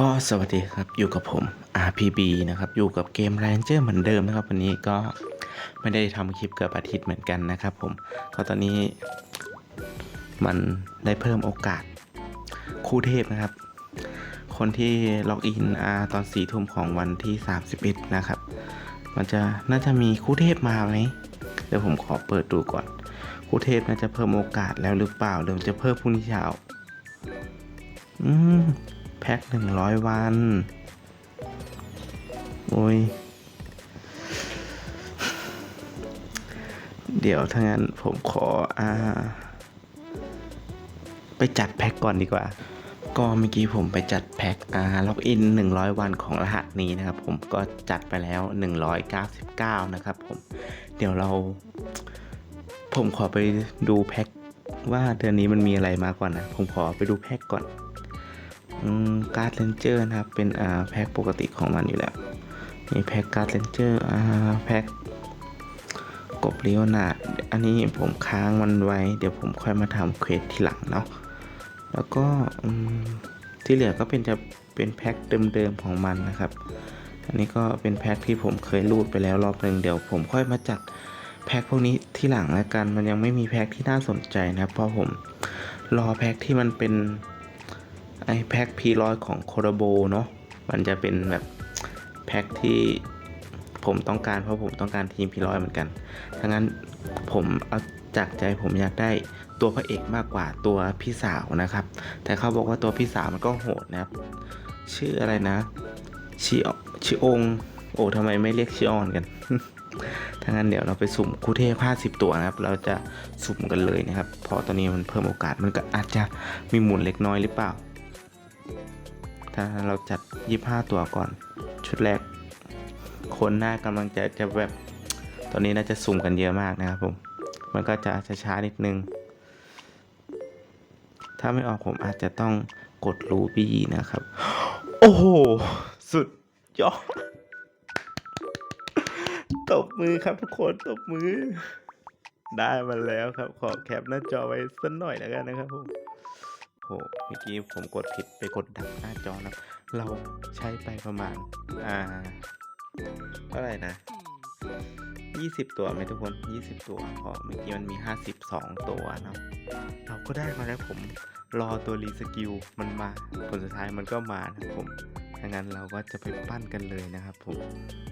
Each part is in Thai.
ก็สวัสดีครับอยู่กับผม RPB นะครับ อยู่กับเกม Ranger เหมือนเดิมนะครับ วันนี้ก็ไม่ได้ทำคลิปเกือบอาทิตย์เหมือนกันนะครับผม ก็ตอนนี้มันได้เพิ่มโอกาสคู่เทพนะครับ คนที่ล็อกอินอาตอนสี่ทุ่มของวันที่ 31 นะครับ มันจะน่าจะมีคู่เทพมาไหมเดี๋ยวผมขอเปิดดูก่อน คู่เทพน่าจะเพิ่มโอกาสแล้วหรือเปล่าหรือมันจะเพิ่มพรุ่งนี้เช้าอืม แพ็คหนึ่งร้อยวัน โอ้ย เดี๋ยวถ้างั้นผมขออ่า ไปจัดแพ็คก่อนดีกว่า ก็เมื่อกี้ผมไปจัดแพ็คอ่าล็อกอิน 100 วันของรหัสนี้นะครับ ผมก็จัดไปแล้ว 199 นะครับผม เดี๋ยวเรา ผมขอไปดูแพ็คว่าเดือนนี้มันมีอะไรมาก่อนนะ ผมขอไปดูแพ็คก่อน การ์ดเลนเจอร์นะครับ เป็นอ่าแพ็คปกติของมันอยู่แล้วมีแพ็คการ์ดเลนเจอร์อ่าแพ็คกบเลียวนาดอันนี้ผมค้างมันไว้ เดี๋ยวผมค่อยมาทำเควสทีหลังเนาะแล้วก็ที่เหลือก็เป็นจะเป็นแพ็คเดิมๆของมันนะครับ อันนี้ก็เป็นแพ็คที่ผมเคยรูดไปแล้วรอบหนึ่งเดี๋ยวผมค่อยมาจัดแพ็คพวกนี้ที่หลังแล้วกัน มันยังไม่มีแพ็คที่น่าสนใจนะครับเพราะผมรอแพ็คที่มันเป็น ไอแพ็คพีร้อยของโคโรโบเนาะมันจะเป็นแบบแพ็คที่ผมต้องการเพราะผมต้องการทีมพีร้อยเหมือนกันทั้งนั้นผมเอาจากใจผมอยากได้ตัวพระเอกมากกว่าตัวพี่สาวนะครับ แต่เขาบอกว่าตัวพี่สาวมันก็โหดนะครับ ชื่ออะไรนะชิอชิองโอ้ทำไมไม่เรียกชิออนกันถ้างั้นเดี๋ยวเราไปสุ่มคู่เทพ50 ตัวนะครับ เราจะสุ่มกันเลยนะครับ เพราะตอนนี้มันเพิ่มโอกาสมันก็อาจจะมีหมุนเล็กน้อยหรือเปล่า ถ้าเราจัด 25 ตัวก่อน ชุดแรก คนหน้ากำลังจะจะแบบ ตอนนี้น่าจะสุ่มกันเยอะมากนะครับผม มันก็จะช้าๆนิดนึง ถ้าไม่ออกผมอาจจะต้องกดรูบี้นะครับ โอ้โห สุดยอด ตบมือครับทุกคน ตบมือ ได้มาแล้วครับ ขอแคปหน้าจอไว้สักหน่อยแล้วกันนะครับผม โหเมื่อกี้ผมกดผิดไปกดดับหน้าจอนะเราใช้ไปประมาณ อ่าเท่าไหร่นะ 20 ตัวไหมทุกคน 20 ตัวเพราะเมื่อกี้มันมี 52 ตัวเนาะเราก็ได้มาแล้วผมรอตัวรีสกิลมันมา ผลสุดท้ายมันก็มานะผมถ้างั้นเราก็จะไปปั้นกันเลยนะครับผม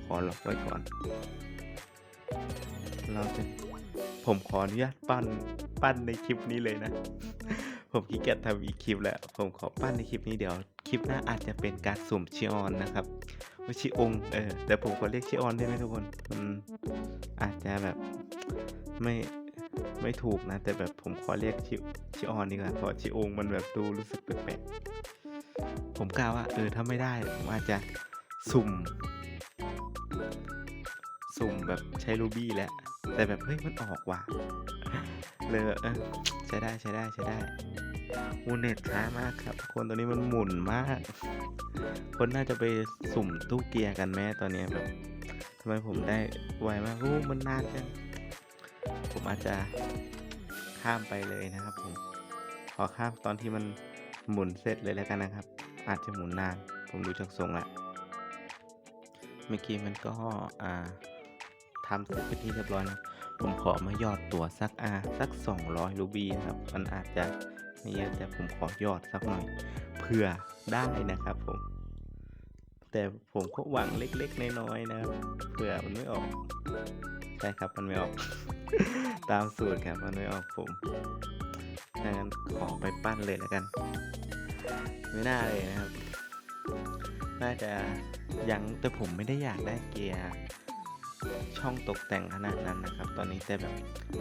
ขอหลอกไว้ก่อน เราจะผมขออนุญาตปั้นปั้นในคลิปนี้เลยนะ ผมขี้เกียจทำอีกคลิปแล้ว ผมขอปั้นในคลิปนี้เดี๋ยว คลิปหน้าอาจจะเป็นการสุ่มชิออนนะครับว่าชิองเออ แต่ผมก็เรียกชิออนได้ไหมทุกคนอืมอาจจะแบบไม่ไม่ถูกนะ แต่แบบผมขอเรียกชิชิออนดีกว่าเพราะชิองมันแบบดูรู้สึกแปลกๆผมกล่าวว่า เออถ้าไม่ได้ผมอาจจะสุ่ม สุ่มแบบใช้รูบี้แล้วแต่แบบเฮ้ยมันออกว่ะ เลยใช้ได้ใช้ได้ใช้ได้มูเน็ตช้ามากครับทุกคนตอนนี้มันหมุนมาก คนน่าจะไปสุ่มตู้เกียร์กันแม้ตอนนี้แบบทำไมผมได้ไวมากโอ้มันนานจังผมอาจจะข้ามไปเลยนะครับผมขอข้ามตอนที่มันหมุนเสร็จเลยแล้วกันนะครับ อาจจะหมุนนาน ผมดูจากทรงละเมื่อกี้มันก็อ่า ทำเสร็จไปที่เรียบร้อยแล้วผมขอมายอดตัวสักอาสัก 200 รูบีนะครับ มันอาจจะไม่เยอะแต่ผมขอยอดสักหน่อยเพื่อได้นะครับผม แต่ผมก็หวังเล็กๆ น้อยๆนะครับเผื่อมันไม่ออกใช่ครับมันไม่ออก ตามสูตรครับมันไม่ออกผมดังนั้นขอไปปั้นเลยแล้วกัน ไม่น่าเลยนะครับ น่าจะยังแต่ผมไม่ได้อยากได้เกียร์ ช่องตกแต่งขนาดนั้นนะครับ ตอนนี้แต่แบบ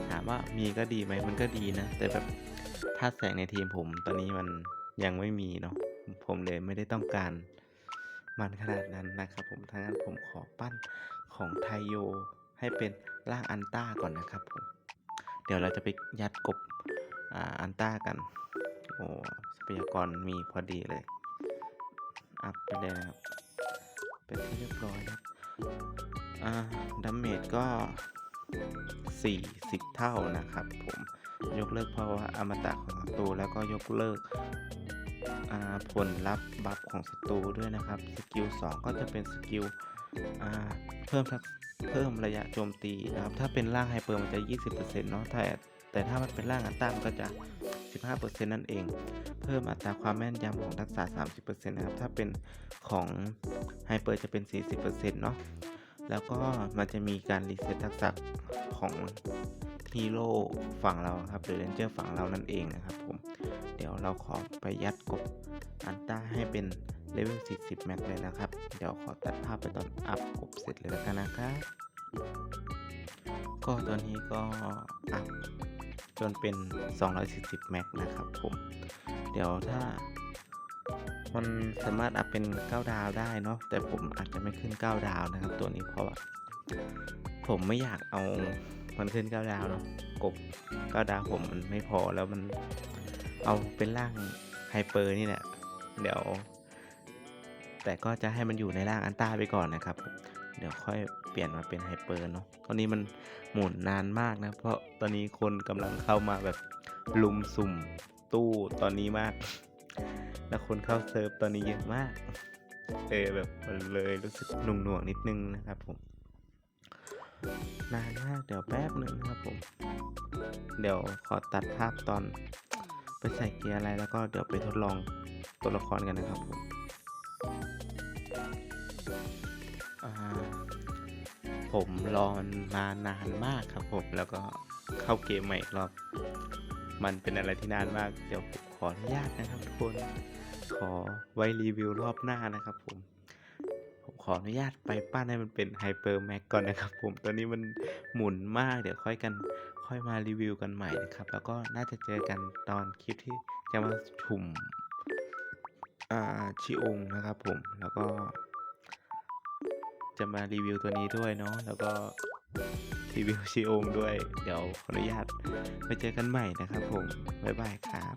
ถามว่ามีก็ดีไหมมันก็ดีนะ แต่แบบถ้าแสงในทีมผมตอนนี้มันยังไม่มีเนาะผมเลยไม่ได้ต้องการมันขนาดนั้นนะครับ ผมทั้างนั้นผมขอปั้นของไทโยให้เป็นร่างอันต้าก่อนนะครับผมเดี๋ยวเราจะไปยัดกบอ่าอันต้ากันโอ้ทรัพยากรมีพอดีเลย อัพไปเลยนะครับ เมจก็ 40 เท่านะครับผมยกเลิกเพราะว่าอมตะของศัตรูแล้วก็ยกเลิกผลลัพธ์บัฟของศัตรูด้วยนะครับ สกิล 2 ก็จะเป็นสกิลเพิ่มเพิ่มระยะโจมตีนะครับ ถ้าเป็นร่างไฮเปอร์มันจะ 20%เนาะแต่แต่ถ้ามันเป็นร่างอันต้ามันก็จะ 15%นั่นเอง เพิ่มอัตราความแม่นยำของทักษะ 30%นะครับ ถ้าเป็นของไฮเปอร์จะเป็น 40%เนาะ แล้วก็มันจะมีการรีเซ็ตทักษะของฮีโร่ฝั่งเราครับหรือเรนเจอร์ฝั่งเรานั่นเองนะครับผม เดี๋ยวเราขอไปยัดกบอันต้าให้เป็นเลเวล 40 แม็กเลยนะครับ เดี๋ยวขอตัดภาพไปตอนอัพกบเสร็จเลยแล้วกันนะครับก็ตอนนี้ก็อัพจนเป็น 240 แม็กนะครับผม เดี๋ยวถ้า มันสามารถอัพเป็น 9 ดาวได้เนาะแต่ผมอาจจะไม่ขึ้น 9 ดาวนะครับ ตัวนี้เพราะว่าผมไม่อยากเอามันขึ้น 9 ดาวเนาะกบ 9 ดาวผมมันไม่พอแล้วมันเอาเป็นร่างไฮเปอร์นี่แหละเดี๋ยว แต่ก็จะให้มันอยู่ในร่างอันต้าไปก่อนนะครับ เดี๋ยวค่อยเปลี่ยนมาเป็นไฮเปอร์เนาะตอนนี้มันหมุนนานมากนะ เพราะตอนนี้คนกำลังเข้ามาแบบลุมสุ่มตู้ตอนนี้มาก แล้วคนเข้าเซิร์ฟตอนนี้เยอะมาก เออแบบมันเลยรู้สึกหน่วงหน่วงๆนิดนึงนะครับผม นานมากเดี๋ยวแป๊บหนึ่งนะครับผม เดี๋ยวขอตัดภาพตอนไปใส่เกียร์อะไรแล้วก็เดี๋ยวไปทดลองตัวละครกันนะครับผมอ่าผมรอมันมานานมากครับผม แล้วก็เข้าเกมใหม่อีกรอบ มันเป็นอะไรที่นานมาก เดี๋ยวผมขออนุญาตนะครับทุกคน ขอไว้รีวิวรอบหน้านะครับผม ผมขออนุญาตไปปั้นให้มันเป็นไฮเปอร์แม็กก่อนนะครับผม ตอนนี้มันหมุนมาก เดี๋ยวค่อยกัน ค่อยมารีวิวกันใหม่นะครับ แล้วก็น่าจะเจอกันตอนคลิปที่จะมาถุ่มอ่าชิองนะครับผม แล้วก็ จะมารีวิวตัวนี้ด้วยเนาะ แล้วก็ รีวิวชิองด้วย เดี๋ยวขออนุญาตไปเจอกันใหม่นะครับผม บ๊ายบายครับ